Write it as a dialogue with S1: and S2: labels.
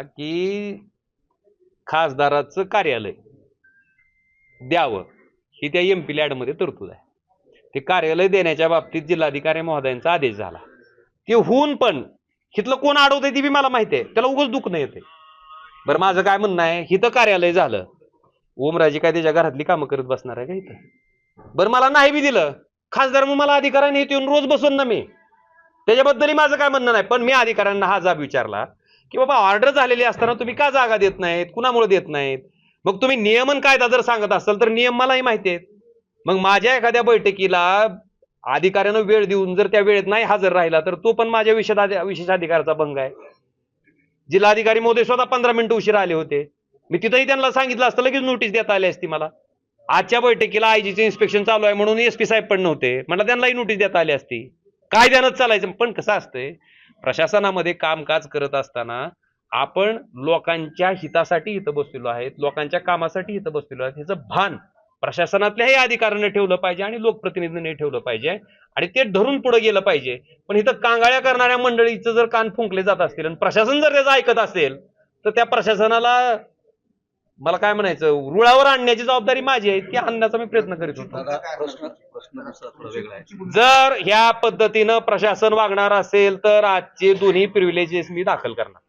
S1: की खासदाराचं कार्यालय द्यावं. ही त्या एम पी लॅडमध्ये तरतूद आहे. ते कार्यालय देण्याच्या बाबतीत जिल्हाधिकारी महोदयांचा आदेश झाला. ते होऊन पण हिथलं कोण अडवतंय ती बी मला माहिती आहे. त्याला उगाच दुखणं येते बरं माझं काय म्हणणं आहे हिथं कार्यालय झालं. ओमराजे काय त्याच्या घरातली कामं करत बसणार आहे का इथं? बरं मला नाही बी दिलं. खासदार मग मला अधिकाराने येऊन रोज बसून ना मी. त्याच्याबद्दलही माझं काय म्हणणं नाही. पण मी अधिकाऱ्यांना हा जाब विचारला. की बाबा ऑर्डर झालेली असताना तुम्ही का जागा देत नाहीत? कुणामुळे देत नाहीत? मग तुम्ही नियमन कायदा जर सांगत असाल तर नियम मलाही माहिती आहेत. मग माझ्या एखाद्या बैठकीला अधिकाऱ्यानं वेळ देऊन जर त्या वेळेत नाही हजर राहिला तर तो पण माझ्या विशेष विशेष अधिकाराचा भंग आहे. जिल्हाधिकारी मोदी स्वतः पंधरा मिनिटं उशीर आले होते. मी तिथंही त्यांना सांगितलं असतं लगेच नोटीस देता आली असती मला. आजच्या बैठकीला आयजीचे इन्स्पेक्शन चालू आहे म्हणून एस पी साहेब पण नव्हते. मला त्यांनाही नोटीस देता आली असती. कायद्यानंच चालायचं पण कसं असतंय प्रशासनामध्ये कामकाज करत असताना आपण लोकांच्या हितासाठी इथं बसलेलो आहेत लोकांच्या कामासाठी इथं बसलेलो आहेत. ह्याचं भान प्रशासनातल्याही अधिकाऱ्यांनी ठेवलं पाहिजे आणि लोकप्रतिनिधींनी ठेवलं पाहिजे. आणि ते धरून पुढे गेलं पाहिजे. पण इथं कांगाळ्या करणाऱ्या मंडळीचं जर कान फुंकले जात असतील आणि प्रशासन जर त्याचं ऐकत असेल तर त्या प्रशासनाला मला काय म्हणायचं रुळावर आणण्याची जबाबदारी माझी आहे ती आणण्याचा मी प्रयत्न करीत होतो. जर ह्या पद्धतीनं प्रशासन वागणार असेल तर आजचे दोन्ही प्रिव्हिलेजेस मी दाखल करणार.